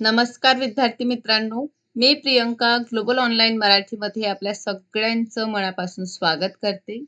नमस्कार विद्यार्थी मित्रांनो मी प्रियंका ग्लोबल ऑनलाईन मराठीमध्ये आपल्या सगळ्यांचं मनापासून स्वागत करते.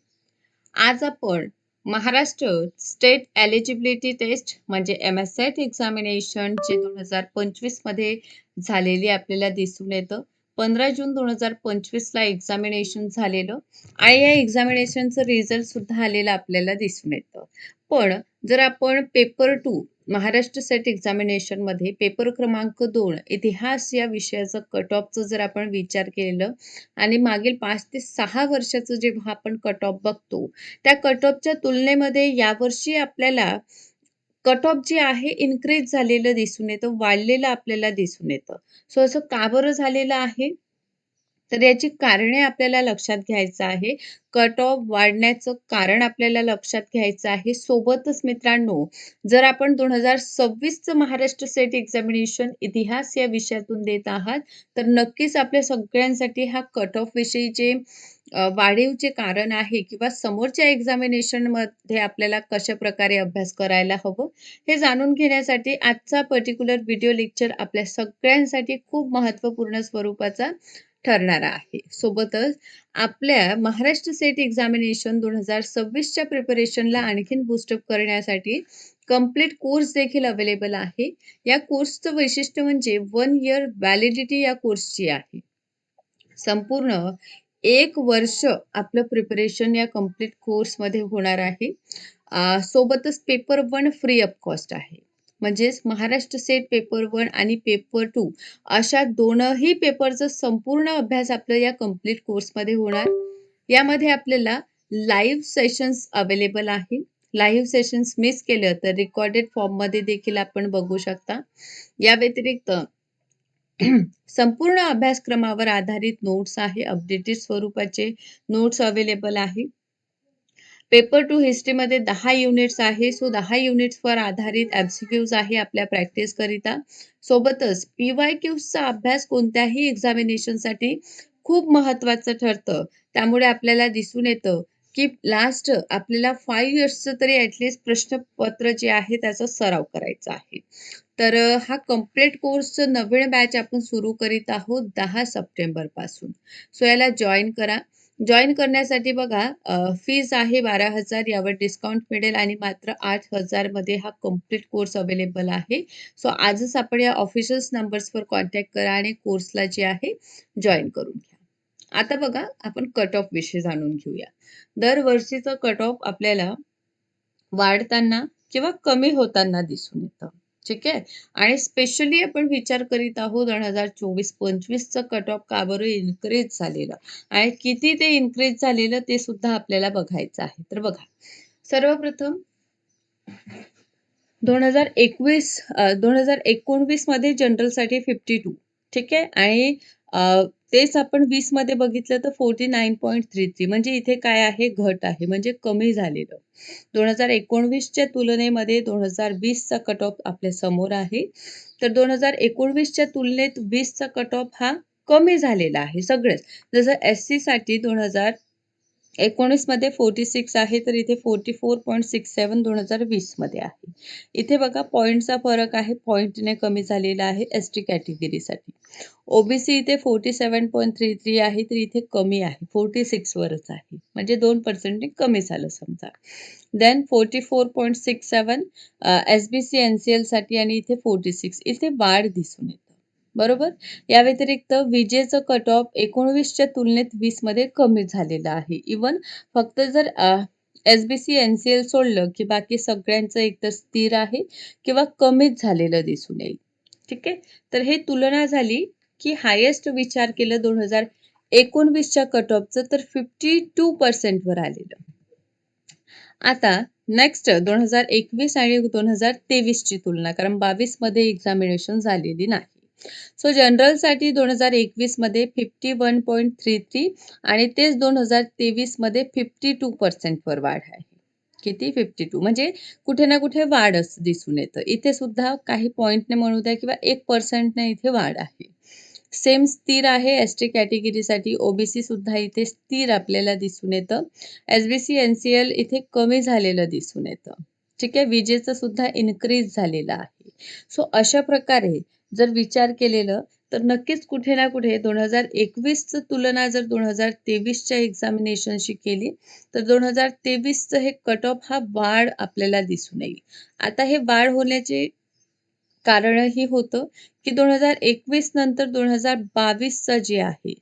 आज आपण महाराष्ट्र स्टेट एलिजिबिलिटी टेस्ट म्हणजे एम एस सेट एक्झामिनेशन जे दोन हजार पंचवीसमध्ये झालेली आपल्याला दिसून येतं. पंधरा जून दोन हजार पंचवीसला एक्झामिनेशन झालेलं आणि या एक्झामिनेशनचं रिझल्ट सुद्धा आलेलं आपल्याला दिसून येतं. पण जर आपण पेपर टू महाराष्ट्र सेट एक्झामिनेशनमध्ये पेपर क्रमांक दोन इतिहास या विषयाचं कट ऑफचं जर आपण विचार केलं आणि मागील पाच ते सहा वर्षाचं जेव्हा आपण कट ऑफ बघतो त्या कट ऑफच्या तुलनेमध्ये यावर्षी आपल्याला कट ऑफ जे आहे इन्क्रीज झालेलं दिसून येतं वाढलेलं आपल्याला दिसून येतं. सो असं का बरं झालेलं आहे? तर याची कारणे आपल्याला लक्षात घ्यायचं आहे. कट ऑफ वाढण्याचं कारण आपल्याला लक्षात घ्यायचं आहे. सोबतच मित्रांनो जर आपण दोन हजार सव्वीसचं महाराष्ट्र सेट एक्झामिनेशन इतिहास या विषयातून देत आहात तर नक्कीच आपल्या सगळ्यांसाठी हा कट ऑफ विषयीचे वाढीवचे कारण आहे किंवा समोरच्या एक्झामिनेशनमध्ये आपल्याला कशा प्रकारे अभ्यास करायला हवं हे जाणून घेण्यासाठी आजचा पर्टिक्युलर व्हिडिओ लेक्चर आपल्या सगळ्यांसाठी खूप महत्त्वपूर्ण स्वरूपाचा ठरणारा आहे. सोबतच आपल्या महाराष्ट्र सेट एक्झामिनेशन दोन हजार सव्वीसच्या प्रिपरेशनला आणखीन बुस्टअप करण्यासाठी कंप्लीट कोर्स देखील अवेलेबल आहे. या कोर्सचं वैशिष्ट्य म्हणजे वन इयर व्हॅलिडिटी या कोर्सची आहे. संपूर्ण एक वर्ष आपलं प्रिपरेशन या कंप्लीट कोर्समध्ये होणार आहे. सोबतच paper one free of cost आहे. म्हणजेच महाराष्ट्र सेट पेपर वन आणि पेपर टू अशा दोनही पेपरचा संपूर्ण अभ्यास आपलं या कंप्लीट कोर्समध्ये होणार. यामध्ये आपल्याला लाईव्ह सेशन्स अवेलेबल आहे. लाईव्ह सेशन्स मिस केलं तर रेकॉर्डेड फॉर्ममध्ये देखील आपण बघू शकता. या व्यतिरिक्त संपूर्ण अभ्यासक्रमावर आधारित नोट्स आहे अपडेटेड स्वरूपाचे नोट्स अवेलेबल आहे. पेपर टू हिस्ट्रीमध्ये दहा युनिट्स आहे. सो दहा युनिट्सवर आधारित ॲब्सिक्यूज आहे आपल्या प्रॅक्टिस करिता. सोबतच पी वाय क्यूजचा अभ्यास कोणत्याही एक्झामिनेशनसाठी खूप महत्वाचं ठरतं. त्यामुळे आपल्याला दिसून येतं की लास्ट आपल्याला फाईव्ह इयर्सचं तरी ॲटलिस्ट प्रश्नपत्र जे आहे त्याचा सराव करायचा आहे. तर हा कंप्लीट कोर्सचं नवीन बॅच आपण सुरू करीत आहोत दहा सप्टेंबरपासून सो याला जॉईन करा. जॉईन करण्यासाठी बघा फीज आहे बारा हजार यावर डिस्काउंट मिळेल आणि मात्र आठमध्ये हा कंप्लीट कोर्स अवेलेबल आहे. सो आजच आपण या ऑफिशियल नंबर्सवर कॉन्टॅक्ट करा आणि कोर्सला जे आहे जॉईन करून घ्या. आता बघा आपण कट ऑफ विषय जाणून घेऊया. दरवर्षीचं कट ऑफ आपल्याला वाढताना किंवा कमी होताना दिसून येतं. ठीक आहे? आणि स्पेशली आपण विचार करीत आहोत दोन हजार चोवीस पंचवीसचं कट ऑफ का बरं इन्क्रीज झालेलं? आणि किती ते इन्क्रीज झालेलं ते सुद्धा आपल्याला बघायचं आहे. तर बघा सर्वप्रथम दोन हजार एकवीस दोन हजार एकोणवीसमध्ये जनरलसाठी फिफ्टी टू ठीक आहे? आणि तेच आपण वीसमध्ये बघितलं तर forty nine point three three म्हणजे इथे काय आहे? घट आहे म्हणजे कमी झालेलं. दोन हजार एकोणवीसच्या तुलनेमध्ये दोन हजार वीसचा कट ऑफ आपल्यासमोर आहे. तर दोन हजार एकोणवीसच्या तुलनेत वीसचा कट ऑफ हा कमी झालेला आहे सगळेच. जसं एस सी साठी दोन हजार एकोणीसमध्ये फोर्टी सिक्स आहे तर इथे forty four point six seven दोन हजार वीसमध्ये आहे. इथे बघा पॉईंटचा फरक आहे पॉईंटने कमी झालेला आहे एस टी कॅटेगरीसाठी ओबीसी इथे forty seven point three three आहे तर इथे कमी आहे फोर्टी सिक्स वरच आहे. म्हणजे दोन पर्सेंटने कमी झालं समजा. Then forty four point six seven S B C N C एलसाठी आणि इथे फोर्टी सिक्स इथे वाढ दिसून येते. बरोबर? या व्यतिरिक्त विजेचं कट ऑफ एकोणवीसच्या तुलनेत वीसमध्ये कमी झालेलं आहे. इवन फक्त जर S B C N C L सोडलं की बाकी सगळ्यांचं एकतर स्थिर आहे किंवा कमीच झालेलं दिसून येईल. ठीक आहे? तर हे तुलना झाली की हायेस्ट विचार केलं दोन हजार एकोणवीसच्या कट ऑफचं तर फिफ्टी टू पर्सेंटवर आलेलं. आता नेक्स्ट दोन हजार एकवीस आणि दोन हजार तेवीसची तुलना कारण बावीसमध्ये एक्झामिनेशन झालेली नाही. सो जनरलसाठी दोन हजार एकवीसमध्ये fifty one point three three आणि तेच दोन हजार तेवीसमध्ये फिफ्टी टू पर्सेंटवर वाढ आहे. किती? Fifty two. म्हणजे कुठे ना कुठे वाढच दिसून येतं. इथे सुद्धा काही पॉईंटने म्हणू द्या किंवा एक पर्सेंटने इथे वाढ आहे. सेम स्थिर आहे एस टी कॅटेगरीसाठी ओबीसी सुद्धा इथे स्थिर आपल्याला दिसून येतं. S B C N C L इथे कमी झालेलं दिसून येतं. ठीक आहे? विजेचं सुद्धा इन्क्रीज झालेलं आहे. सो अशा प्रकारे जर विचार केलेलं तर नक्कीच कुठे ना कुठे दोन हजार एकवीसचं तुलना जर दोन हजार तेवीसच्या एक्झामिनेशनशी केली तर दोन हजार तेवीसचं हे कट ऑफ हा वाढ आपल्याला दिसून येईल. आता हे वाढ होण्याचे कारणही होतं की दोन हजार एकवीस नंतर दोन हजार बावीसचं जे आहे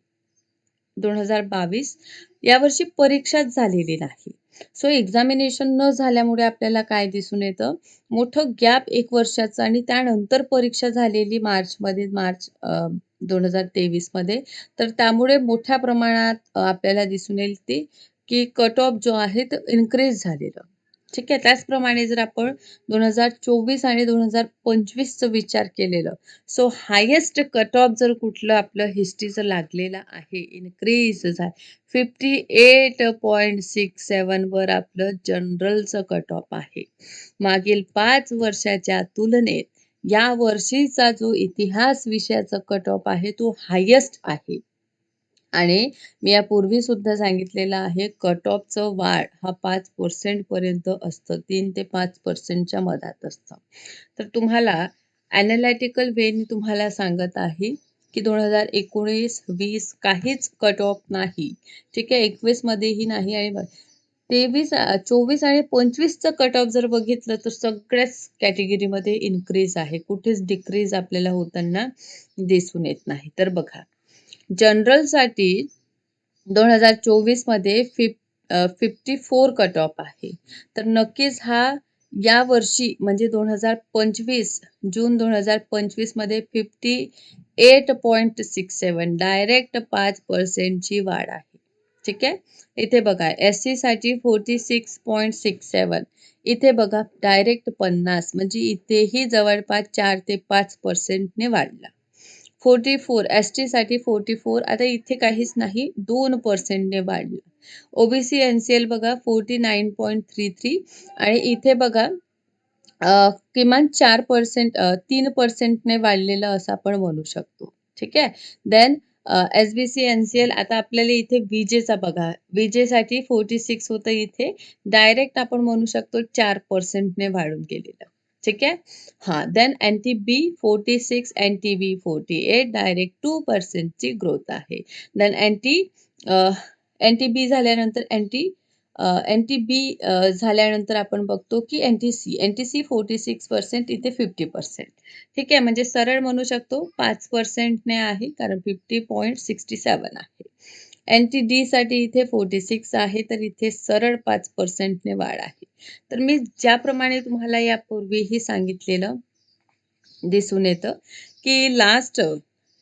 दोन हजार बावीस यावर्षी परीक्षाच झालेली नाही. सो एक्झामिनेशन न झाल्यामुळे आपल्याला काय दिसून येतं? मोठं गॅप एक वर्षाचं आणि त्यानंतर परीक्षा झालेली मार्चमध्ये मार्च दोन हजार तेवीसमध्ये. तर त्यामुळे मोठ्या प्रमाणात आपल्याला दिसून येईल ते की कट ऑफ जो आहे तो इन्क्रीज झालेलं. ठीक आहे? त्याचप्रमाणे जर आपण दोन हजार चोवीस आणि दोन हजार पंचवीसचं विचार केलेलं सो हायेस्ट कट ऑफ जर कुठलं आपलं हिस्ट्रीचं लागलेलं आहे इन्क्रीज झालं फिफ्टी एट पॉईंट सिक्स सेवनवर आपलं जनरलचं कट ऑफ आहे. मागील पाच वर्षाच्या तुलनेत या वर्षीचा जो इतिहास विषयाचा कट ऑफ आहे तो हायेस्ट आहे. आणि मी यापूर्वी सुद्धा सांगितलेलं आहे कट ऑफचं वाढ हा पाच पर्सेंट पर्यंत असतं. तीन ते पाच पर्सेंटच्या मधात असतं. तर तुम्हाला ॲनालिटिकल वेनी तुम्हाला सांगत आहे की दोन हजार एकोणीस वीस काहीच कट ऑफ नाही. ठीक आहे? एकवीसमध्येही नाही आणि तेवीस चोवीस आणि पंचवीसचं कट ऑफ जर बघितलं तर सगळ्याच कॅटेगरीमध्ये इन्क्रीज आहे. कुठेच डिक्रीज आपल्याला होताना दिसून येत नाही. तर बघा जनरलसाठी दोन हजार चोवीसमध्ये fif fifty four cut off आहे. तर नक्कीच हा या वर्षी म्हणजे दोन हजार पंचवीस जून दोन हजार पंचवीसमध्ये fifty eight point six seven direct पाच पर्सेंटची वाढ आहे. ठीक आहे? इथे बघा एस सी साठी forty six point six seven इथे बघा डायरेक्ट पन्नास म्हणजे इथेही जवळपास चार ते पाच पर्सेंटने वाढला. फोर्टी फोर एस टी साठी फोर्टी फोर आता इथे काहीच नाही दोन पर्सेंटने वाढलं. ओबीसी एन सी एल बघा forty nine point three three आणि इथे बघा किमान चार पर्सेंट तीन पर्सेंटने वाढलेलं असं आपण म्हणू शकतो. ठीक आहे? Then S B C N C L आता आपल्याला इथे विजेचा बघा. विजेसाठी फोर्टी सिक्स होतं इथे. डायरेक्ट आपण म्हणू शकतो चार पर्सेंटने वाढून गेलेलं. ठीक आहे हा then N T B forty six N T B forty eight direct two पर्सेंटची growth आहे. Then N T N T B झाल्यानंतर N T N T B झाल्यानंतर आपण बघतो की N T C N T C forty six percent इथे fifty percent ठीक आहे म्हणजे सरळ म्हणू शकतो पाच पर्सेंटने आहे कारण फिफ्टी पॉईंट सिक्स्टी सेवन आहे. एन टी डीसाठी इथे फोर्टी सिक्स आहे तर इथे सरळ पाच पर्सेंटने वाढ आहे. तर मी ज्याप्रमाणे तुम्हाला यापूर्वीही सांगितलेलं दिसून येतं की लास्ट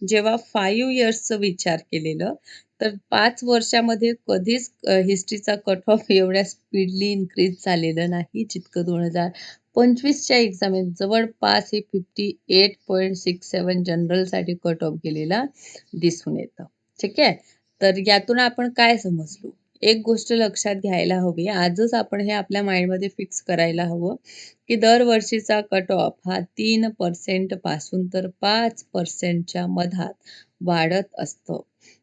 जेव्हा फाईव्ह इयर्सचं विचार केलेलं तर पाच वर्षामध्ये कधीच हिस्ट्रीचा कट ऑफ एवढ्या स्पीडली इन्क्रीज झालेलं नाही जितकं दोन हजार पंचवीसच्या एक्झामिन जवळपास हे fifty eight point six seven जनरलसाठी cut off गेलेला दिसून येतं. ठीक आहे? तर यातून आपण काय समजलो? एक गोष्ट लक्षात घ्यायला हवी. आजच आपण हे आपल्या माइंडमध्ये फिक्स करायला हवं की दरवर्षीचा कट ऑफ हा तीन पर्सेंटपासून तर पाच पर्सेंटच्या मधात वाढत असतं.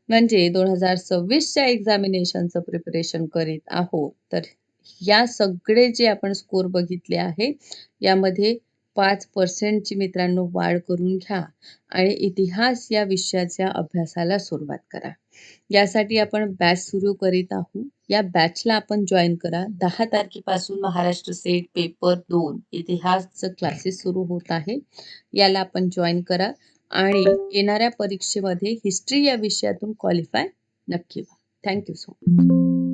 म्हणजे दोन हजार सव्वीसच्या एक्झामिनेशनचं प्रिपरेशन करीत आहोत. तर या सगळे जे आपण स्कोर बघितले आहे यामध्ये पाच पर्सेंटची मित्रांनो वाढ करून घ्या आणि इतिहास या विषयाच्या अभ्यासाला सुरुवात करा. यासाठी आपण बॅच सुरू करीत आहोत. या बॅचला आपण जॉईन करा. दहा तारखेपासून महाराष्ट्र सेट पेपर दोन इतिहासचं क्लासेस सुरू होत आहे. याला आपण जॉईन करा आणि येणाऱ्या परीक्षेमध्ये हिस्ट्री या विषयातून क्वालिफाय नक्की व्हा. Thank you so much